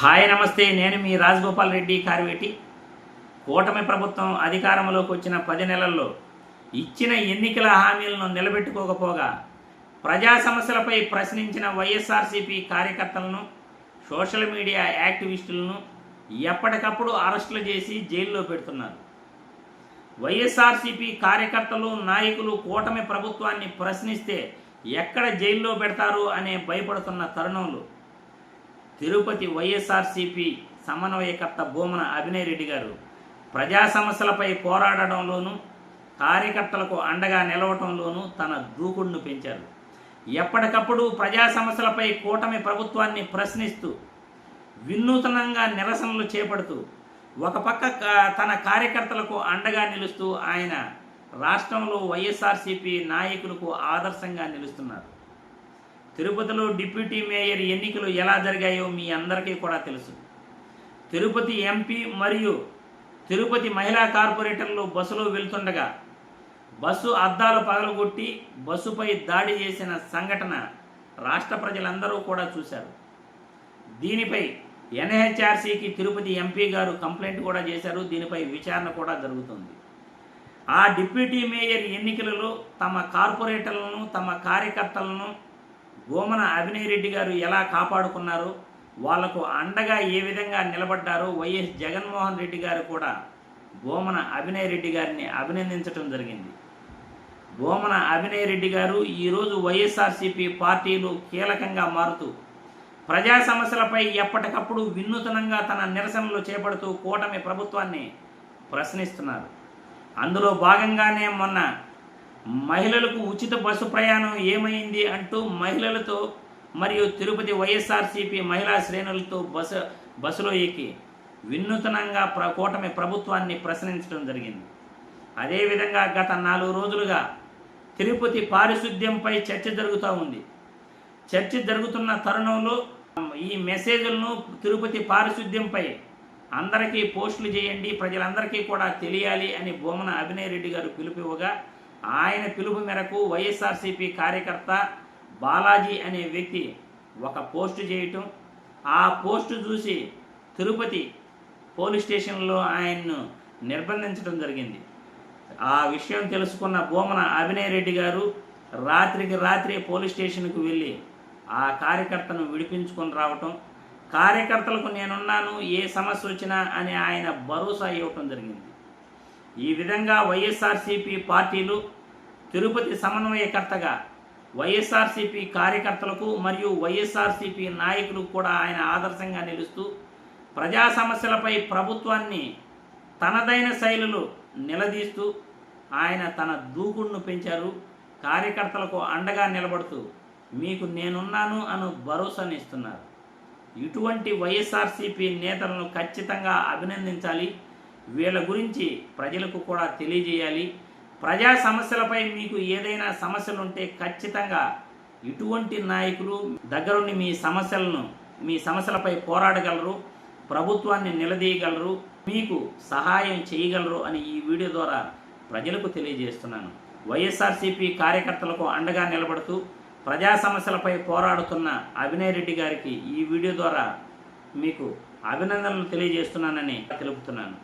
Hi నమస్తే. నేను మీ రాజగోపాల్ రెడ్డి కార్వేటి. కూటమి ప్రభుత్వం అధికారంలోకి వచ్చిన పది నెలల్లో ఇచ్చిన ఎన్నికల హామీలను నిలబెట్టుకోకపోగా ప్రజా సమస్యలపై ప్రశ్నించిన వైఎస్ఆర్సీపీ కార్యకర్తలను సోషల్ మీడియా యాక్టివిస్టులను ఎప్పటికప్పుడు అరెస్టులు చేసి జైల్లో పెడుతున్నారు. వైఎస్ఆర్సీపీ కార్యకర్తలు నాయకులు కూటమి ప్రభుత్వాన్ని ప్రశ్నిస్తే ఎక్కడ జైల్లో పెడతారు అనే భయపడుతున్న తరుణంలో తిరుపతి వైఎస్ఆర్సీపీ సమన్వయకర్త భూమన అభినయ్ రెడ్డి గారు ప్రజా సమస్యలపై పోరాడడంలోనూ కార్యకర్తలకు అండగా నిలవటంలోనూ తన దూకుడును పెంచారు. ఎప్పటికప్పుడు ప్రజా సమస్యలపై కూటమి ప్రభుత్వాన్ని ప్రశ్నిస్తూ వినూతనంగా నిరసనలు చేపడుతూ ఒక పక్క తన కార్యకర్తలకు అండగా నిలుస్తూ ఆయన రాష్ట్రంలో వైఎస్ఆర్సీపీ నాయకులకు ఆదర్శంగా నిలుస్తున్నారు. తిరుపతిలో డిప్యూటీ మేయర్ ఎన్నికలు ఎలా జరిగాయో మీ అందరికీ కూడా తెలుసు. తిరుపతి ఎంపీ మరియు తిరుపతి మహిళా కార్పొరేటర్లు బస్సులో వెళ్తుండగా బస్సు అద్దాలు పగలగొట్టి బస్సుపై దాడి చేసిన సంఘటన రాష్ట్ర ప్రజలందరూ కూడా చూశారు. దీనిపై ఎన్హెచ్ఆర్సీకి తిరుపతి ఎంపీ గారు కంప్లైంట్ కూడా చేశారు. దీనిపై విచారణ కూడా జరుగుతుంది. ఆ డిప్యూటీ మేయర్ ఎన్నికలలో తమ కార్పొరేటర్లను తమ కార్యకర్తలను గోమన అభినయ్ రెడ్డి గారు ఎలా కాపాడుకున్నారు? వాళ్ళకు అండగా ఏ విధంగా నిలబడ్డారో? వైఎస్ జగన్మోహన్ రెడ్డి గారు కూడా గోమన అభినయ్ రెడ్డి గారిని అభినందించడం జరిగింది. గోమన అభినయ్ రెడ్డి గారు ఈరోజు వైఎస్ఆర్సీపీ పార్టీలు కీలకంగా మారుతూ ప్రజా సమస్యలపై ఎప్పటికప్పుడు వినూతనంగా తన నిరసనలు చేపడుతూ కూటమి ప్రభుత్వాన్ని ప్రశ్నిస్తున్నారు. అందులో భాగంగానే మొన్న మహిళలకు ఉచిత బస్సు ప్రయాణం ఏమైంది అంటూ మహిళలతో మరియు తిరుపతి వైఎస్ఆర్సీపీ మహిళా శ్రేణులతో బస్సు బస్సులో ఎక్కి వినూతనంగా ప్ర కూటమి ప్రభుత్వాన్ని ప్రశ్నించడం జరిగింది. అదేవిధంగా గత నాలుగు రోజులుగా తిరుపతి పారిశుద్ధ్యంపై చర్చ జరుగుతూ ఉంది. చర్చ జరుగుతున్న తరుణంలో ఈ మెసేజ్లను తిరుపతి పారిశుద్ధ్యంపై అందరికీ పోస్టులు చేయండి ప్రజలందరికీ కూడా తెలియాలి అని బొమ్మన అభినయ్ రెడ్డి గారు పిలుపు ఇవ్వగా ఆయన పిలుపు మేరకు వైఎస్ఆర్సీపీ కార్యకర్త బాలాజీ అనే వ్యక్తి ఒక పోస్టు చేయటం ఆ పోస్టు చూసి తిరుపతి పోలీస్ స్టేషన్లో ఆయన్ను నిర్బంధించడం జరిగింది. ఆ విషయం తెలుసుకున్న బోమన అభినయ్ రెడ్డి గారు రాత్రికి రాత్రి పోలీస్ స్టేషన్కు వెళ్ళి ఆ కార్యకర్తను విడిపించుకొని రావటం కార్యకర్తలకు నేనున్నాను ఏ సమస్య వచ్చినా అని ఆయన భరోసా ఇవ్వటం జరిగింది. ఈ విధంగా వైఎస్ఆర్సీపీ పార్టీలు తిరుపతి సమన్వయకర్తగా వైఎస్ఆర్సీపీ కార్యకర్తలకు మరియు వైఎస్ఆర్సీపీ నాయకులకు కూడా ఆయన ఆదర్శంగా నిలుస్తూ ప్రజా సమస్యలపై ప్రభుత్వాన్ని తనదైన శైలిలో నిలదీస్తూ ఆయన తన దూకుడును పెంచారు కార్యకర్తలకు అండగా నిలబడుతూ మీకు నేనున్నాను అను భరోసానిస్తున్నారు ఇటువంటి వైఎస్ఆర్సీపీ నేతలను ఖచ్చితంగా అభినందించాలి. వీళ్ళ గురించి ప్రజలకు కూడా తెలియజేయాలి. ప్రజా సమస్యలపై మీకు ఏదైనా సమస్యలు ఉంటే ఖచ్చితంగా ఇటువంటి నాయకులు దగ్గరుండి మీ సమస్యలను మీ సమస్యలపై పోరాడగలరు ప్రభుత్వాన్ని నిలదీయగలరు మీకు సహాయం చేయగలరు అని ఈ వీడియో ద్వారా ప్రజలకు తెలియజేస్తున్నాను. వైఎస్ఆర్సీపీ కార్యకర్తలకు అండగా నిలబడుతూ ప్రజా సమస్యలపై పోరాడుతున్న అభినయ్ రెడ్డి గారికి ఈ వీడియో ద్వారా మీకు అభినందనలు తెలియజేస్తున్నానని తెలుపుతున్నాను.